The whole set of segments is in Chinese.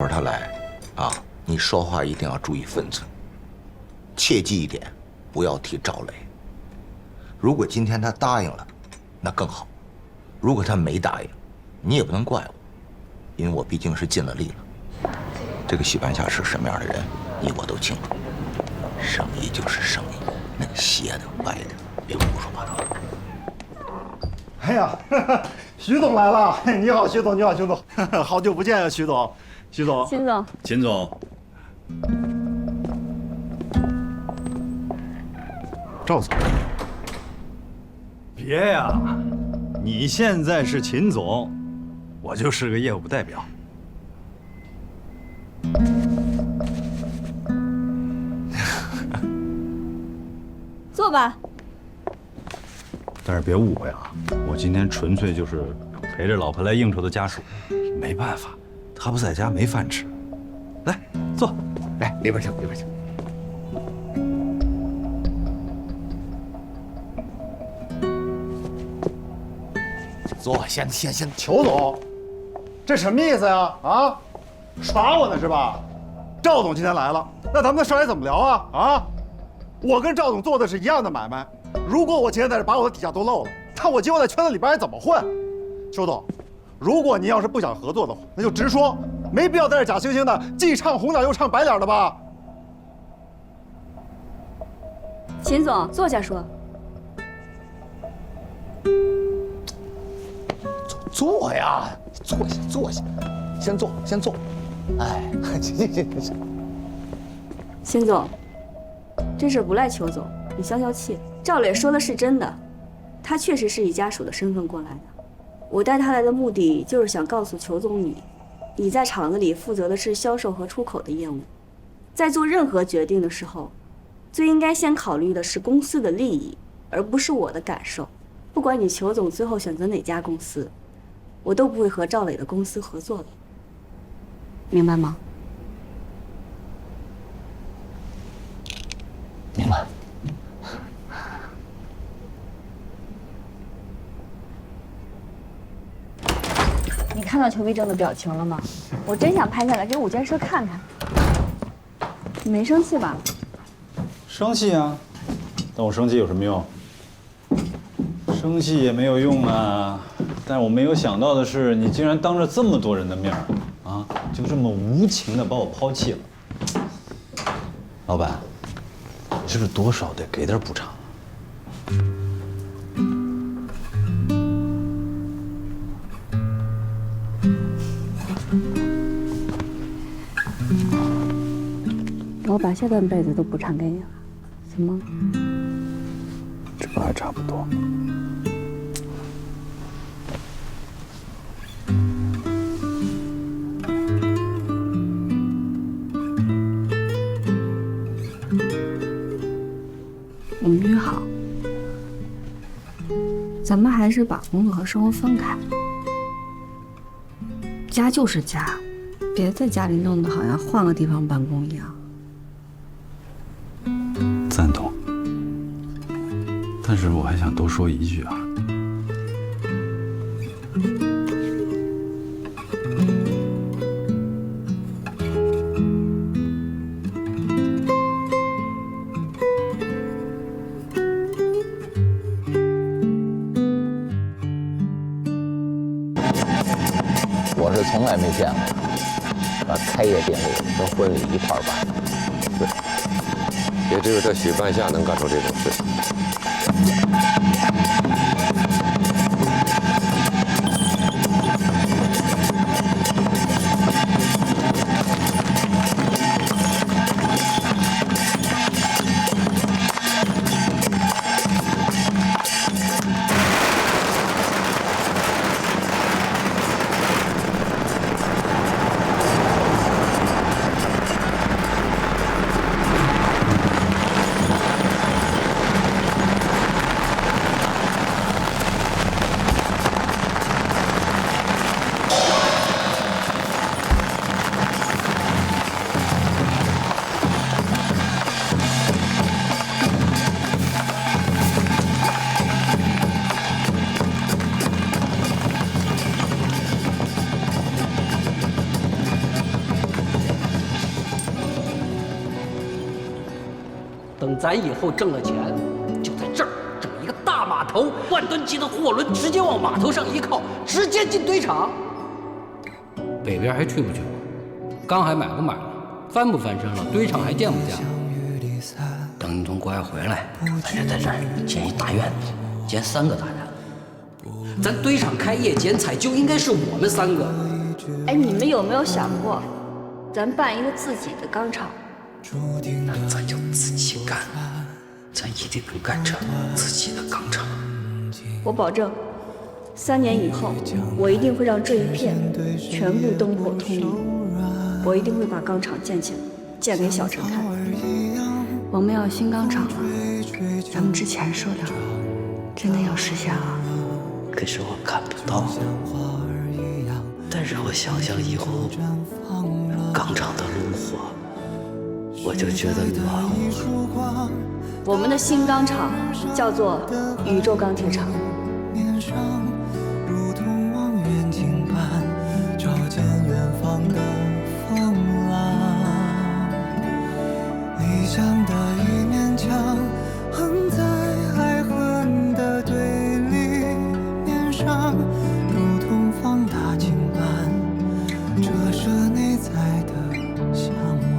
会儿他来，啊，你说话一定要注意分寸，切记一点，不要提赵磊。如果今天他答应了，那更好；如果他没答应，你也不能怪我，因为我毕竟是尽了力了。这个许半夏是什么样的人，你我都清楚。生意就是生意，那个邪的歪的，别胡说八道。哎呀，徐总来了！你好，徐总，你好，徐总，好久不见啊，徐总，徐总，秦总，秦总，赵总，别呀，你现在是秦总，我就是个业务代表。坐吧。但是别误会啊，我今天纯粹就是陪着老婆来应酬的家属，没办法，他不在家没饭吃。来，坐，来里边请，里边请。坐，先先先。裘总，这什么意思呀？啊，耍我呢是吧？赵总今天来了，那咱们的事儿还怎么聊啊？啊，我跟赵总做的是一样的买卖，如果我今天在这把我的底价都漏了，那我今后在圈子里边还怎么混？裘总，如果您要是不想合作的话，那就直说，没必要在这假惺惺的，既唱红脸又唱白脸的吧？秦总，坐下说。坐呀，坐下，坐下，先坐，先坐。哎，行行行行。秦总，这事不赖裘总，你消消气。赵磊说的是真的，他确实是以家属的身份过来的。我带他来的目的就是想告诉裘总你，你在厂子里负责的是销售和出口的业务，在做任何决定的时候，最应该先考虑的是公司的利益，而不是我的感受。不管你裘总最后选择哪家公司，我都不会和赵磊的公司合作的，明白吗？明白。看到裘必正的表情了吗？我真想拍下来给五建社看看。你没生气吧？生气啊！但我生气有什么用？生气也没有用啊！但我没有想到的是，你竟然当着这么多人的面，啊，就这么无情的把我抛弃了。老板，你是不是多少得给点补偿？我把下半辈子都补偿给你了，行吗？这还差不多。我们约好，咱们还是把工作和生活分开。家就是家，别在家里弄得好像换个地方办公一样。但是我还想多说一句啊，我是从来没见过，把开业典礼和婚礼一块儿办。也只有这许半夏能干出这种事。咱以后挣了钱，就在这儿整一个大码头，万吨级的货轮直接往码头上一靠，直接进堆场。北边还去不去了？钢还买不买了？翻不翻身了？堆场还建不建了？等你从国外回来，咱就在这儿建一大院子，建三个大院子。咱堆场开业剪彩就应该是我们三个。哎，你们有没有想过，咱办一个自己的钢厂？那咱就自己干，咱一定能干成自己的钢厂。我保证，三年以后，我一定会让这一片全部灯火通明。我一定会把钢厂建起来，建给小陈看。我们要新钢厂了，咱们之前说的，真的要实现了。可是我看不到，但是我想想以后钢厂的炉火，我就觉得暖和。我们的新钢厂叫做宇宙钢铁厂。面上如同望远镜般照见远方的风浪，理想的一面墙横在爱恨的对立面上，如同放大镜般折射内在的向往。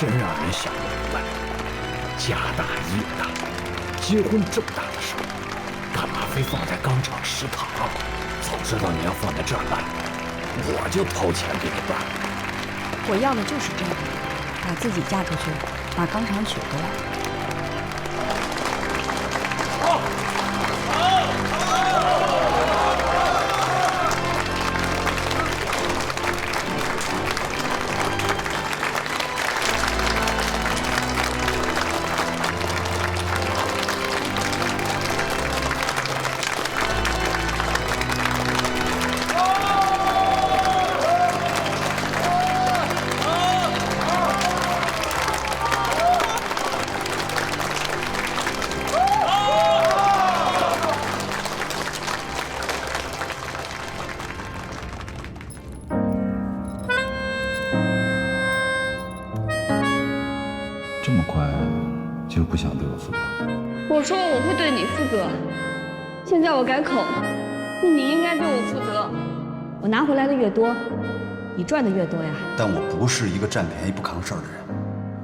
真让人想不明白。家大业大，结婚这么大的事，干嘛非放在钢厂食堂？早知道你要放在这儿办，我就掏钱给你办。我要的就是这个，把自己嫁出去，把钢厂娶回来。我改口，那你应该对我负责。我拿回来的越多，你赚的越多呀。但我不是一个占便宜不扛事儿的人，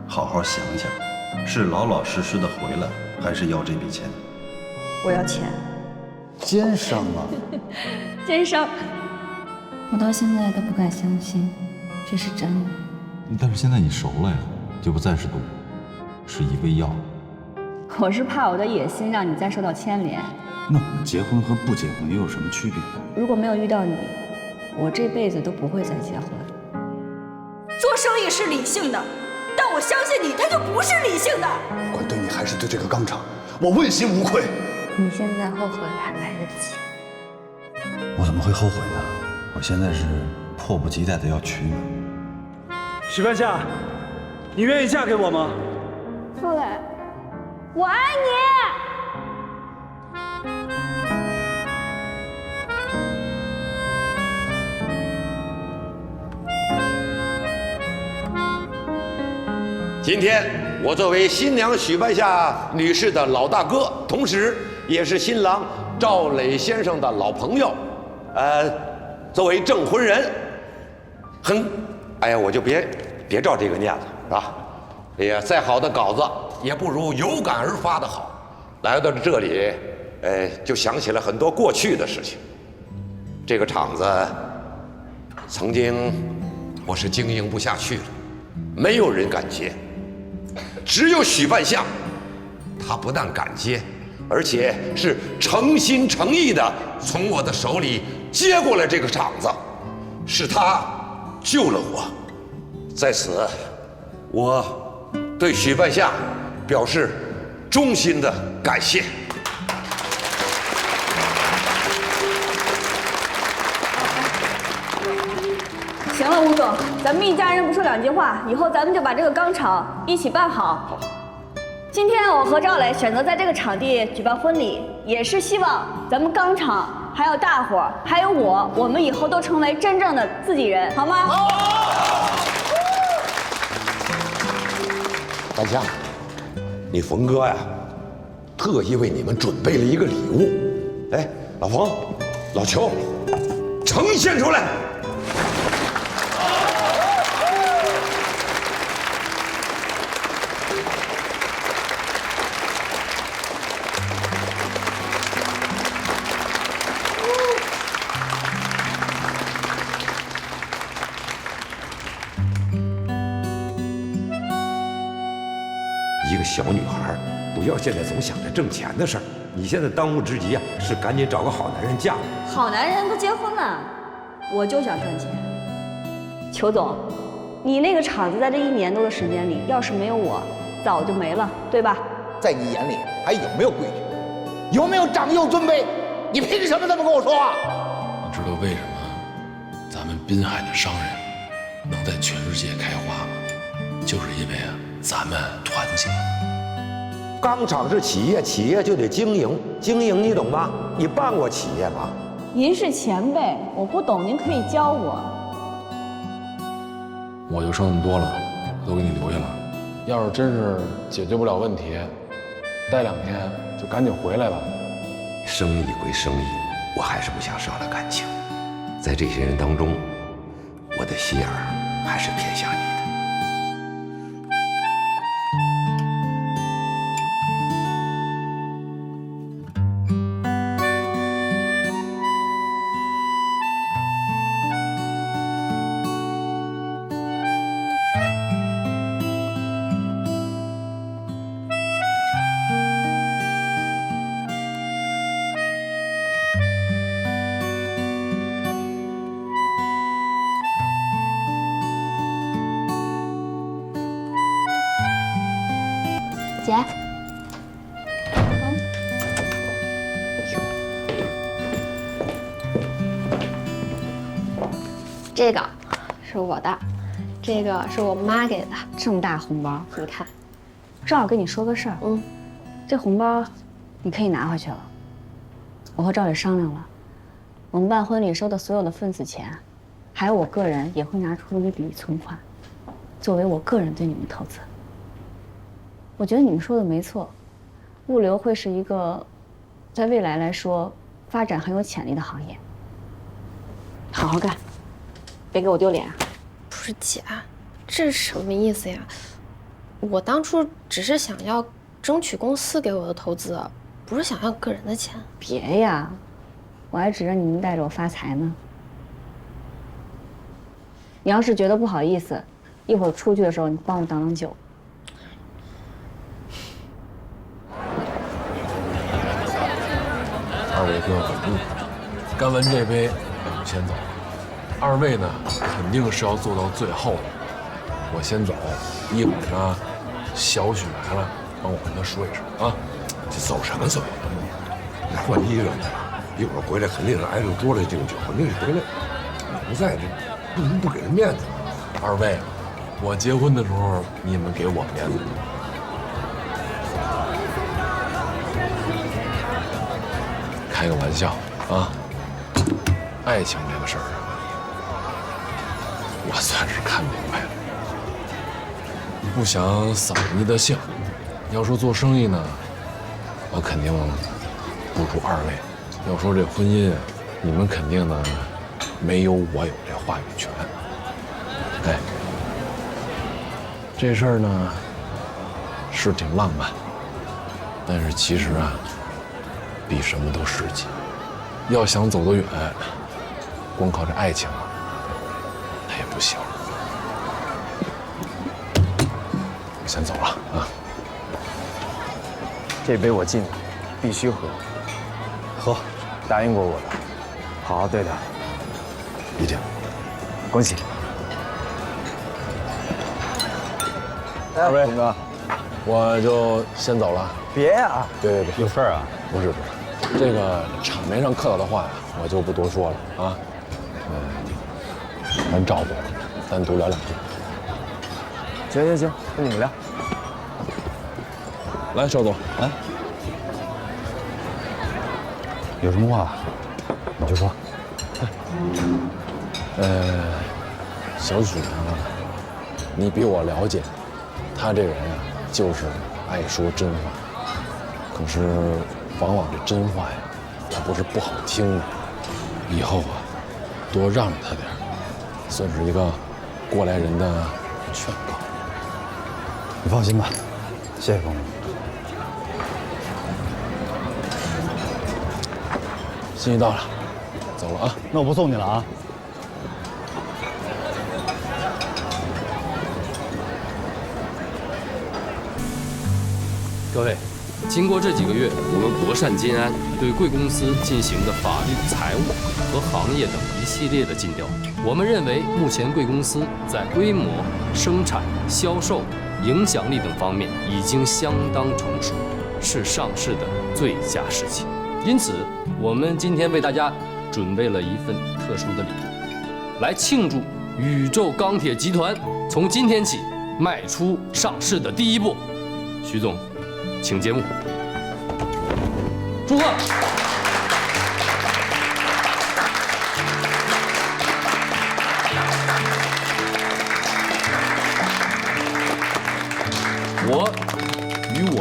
好好想想，是老老实实的回来，还是要这笔钱？我要钱，奸商啊！奸商。我到现在都不敢相信，这是真的。但是现在你熟了呀，就不再是赌，是一味药。我是怕我的野心让你再受到牵连。那我们结婚和不结婚又有什么区别？如果没有遇到你，我这辈子都不会再结婚。做生意是理性的，但我相信你，他就不是理性的。不管对你还是对这个钢厂，我问心无愧。你现在后悔还来得及。我怎么会后悔呢？我现在是迫不及待的要娶你。许半夏，你愿意嫁给我吗？傅磊，我爱你。今天我作为新娘许半夏女士的老大哥，同时也是新郎赵磊先生的老朋友，呃，作为证婚人，哼，哎呀，我就别别照这个念了，是吧？哎呀，再好的稿子也不如有感而发的好。来到这里，呃，就想起了很多过去的事情。这个厂子曾经我是经营不下去了，没有人敢接。只有许半夏，他不但敢接，而且是诚心诚意的从我的手里接过来这个场子，是他救了我。在此，我对许半夏表示衷心的感谢。行了，吴总，咱们一家人不说两句话，以后咱们就把这个钢厂一起办好。今天我和赵磊选择在这个场地举办婚礼，也是希望咱们钢厂还有大伙儿，还有我，我们以后都成为真正的自己人，好吗？好。大家，你冯哥呀，特意为你们准备了一个礼物。哎，老冯、老邱，呈现出来。不要现在总想着挣钱的事儿。你现在当务之急啊，是赶紧找个好男人嫁了。好男人都结婚了，我就想赚钱。裘总，你那个厂子在这一年多的时间里，要是没有我，早就没了，对吧？在你眼里还有没有规矩？有没有长幼尊卑？你凭什么这么跟我说话？你知道为什么咱们滨海的商人能在全世界开花吗？就是因为啊，咱们团结。钢厂是企业，企业就得经营，经营你懂吗？你办过企业吗？您是前辈，我不懂，您可以教我。我就说那么多了，我都给你留下了。要是真是解决不了问题，待两天就赶紧回来吧。生意归生意，我还是不想伤了感情。在这些人当中，我的心眼儿还是偏向你这个是我的，这个是我妈给的。这么大红包，你看，正好跟你说个事儿。嗯，这红包你可以拿回去了。我和赵磊商量了，我们办婚礼收的所有的份子钱，还有我个人也会拿出一笔存款，作为我个人对你们投资。我觉得你们说的没错，物流会是一个在未来来说发展很有潜力的行业。好好干，别给我丢脸啊！不是姐，这是什么意思呀？我当初只是想要争取公司给我的投资，不是想要个人的钱。别呀，我还指着你们带着我发财呢。你要是觉得不好意思，一会儿出去的时候你帮我挡挡酒。二位哥稳住，干完这杯，我们先走。二位呢，肯定是要做到最后的。我先走，一会儿呢，小许来了，帮我跟他说一声啊。这走什么走？换衣裳去了，一会儿回来肯定是挨着桌来敬酒，肯定是回来。你不在这，不能不给人面子。二位，我结婚的时候，你们给我面子。开个玩笑啊！爱情这个事儿啊，我算是看明白了。不想扫人家的兴。要说做生意呢，我肯定不如二位。要说这婚姻，你们肯定呢没有我有这话语权。哎，这事儿呢是挺浪漫，但是其实啊。比什么都实际。要想走得远，光靠这爱情啊，不行。我先走了啊。这杯我敬你，必须喝。喝，答应过我的，好好对待。一定。恭喜。二位峰哥，我就先走了。别呀！别别别，有事儿啊？不是不是，这个场面上客套的话呀，我就不多说了啊。嗯，咱赵总单独聊两句。行行行，跟你们聊。来，邵总，来。有什么话你就说。呃，小许呢，你比我了解，他这人啊，就是爱说真话。可是，往往这真话呀，他不是不好听的。以后啊，多让着他点算是一个过来人的劝告。你放心吧，谢谢冯总。心意到了，走了啊。那我不送你了啊。各位，经过这几个月，我们国善金安对贵公司进行的法律、财务和行业等一系列的尽调，我们认为目前贵公司在规模、生产、销售、影响力等方面已经相当成熟，是上市的最佳时期。因此，我们今天为大家准备了一份特殊的礼物，来庆祝宇宙钢铁集团从今天起迈出上市的第一步。徐总。请节目，祝贺！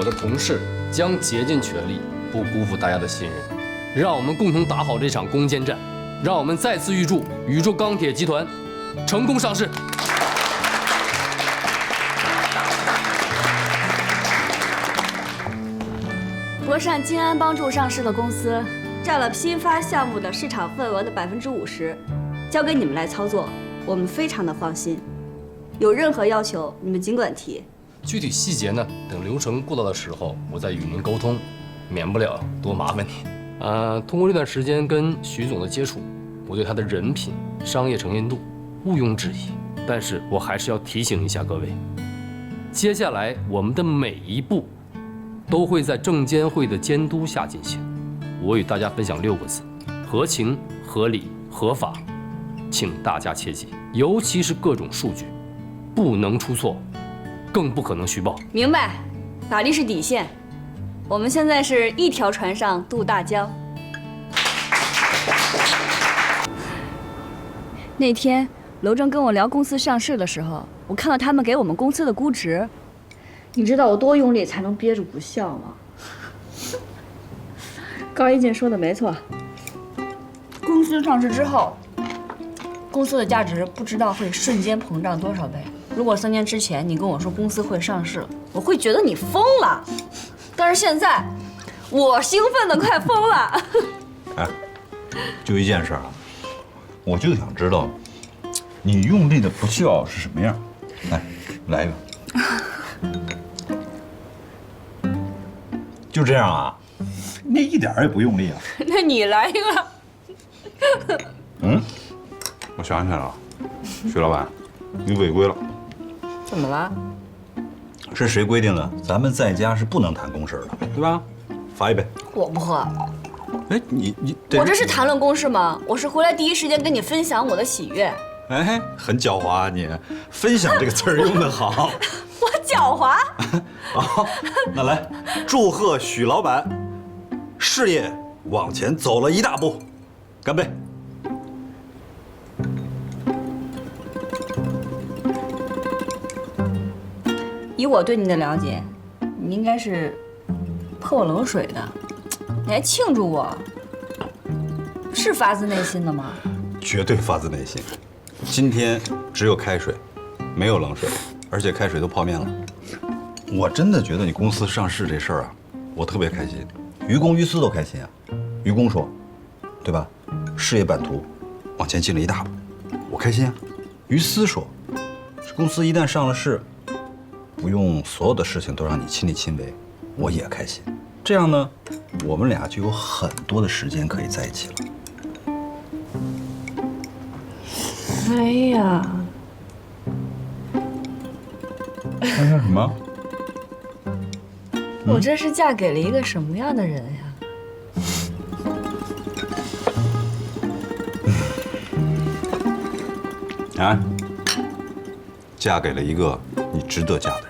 的同事将竭尽全力，不辜负大家的信任。让我们共同打好这场攻坚战。让我们再次预祝宇宙钢铁集团成功上市。博善金安帮助上市的公司，占了批发项目的市场份额的百分之五十，交给你们来操作，我们非常的放心。有任何要求，你们尽管提。具体细节呢，等流程过到的时候，我再与您沟通，免不了多麻烦您。呃，通过这段时间跟徐总的接触，我对他的人品、商业诚信度毋庸置疑。但是我还是要提醒一下各位，接下来我们的每一步。都会在证监会的监督下进行。我与大家分享六个字：合情、合理、合法。请大家切记，尤其是各种数据，不能出错，更不可能虚报。明白，法律是底线。我们现在是一条船上渡大江。那天楼正跟我聊公司上市的时候，我看到他们给我们公司的估值。你知道我多用力才能憋住不笑吗？高一进说的没错，公司上市之后，公司的价值不知道会瞬间膨胀多少倍。如果三年之前你跟我说公司会上市，我会觉得你疯了。但是现在，我兴奋的快疯了。哎，就一件事啊，我就想知道，你用力的不笑是什么样？来，来一个。就这样啊？那一点也不用力啊？那你来一个。嗯，我想起来了，徐老板，你违规了。怎么了？是谁规定的？咱们在家是不能谈公事的，对吧？罚一杯。我不喝。哎，你你，我这是谈论公事吗？我是回来第一时间跟你分享我的喜悦。哎，很狡猾啊你，分享这个词儿用的好。我狡猾。好，那来祝贺许老板事业往前走了一大步，干杯！以我对你的了解，你应该是泼我冷水的，你还庆祝我，是发自内心的吗？绝对发自内心。今天只有开水，没有冷水，而且开水都泡面了。我真的觉得你公司上市这事儿啊，我特别开心，于公于私都开心啊。于公说，对吧？事业版图往前进了一大步，我开心啊。于私说，公司一旦上了市，不用所有的事情都让你亲力亲为，我也开心。这样呢，我们俩就有很多的时间可以在一起了。哎呀，看看什么？我这是嫁给了一个什么样的人呀？啊，嫁给了一个你值得嫁的人。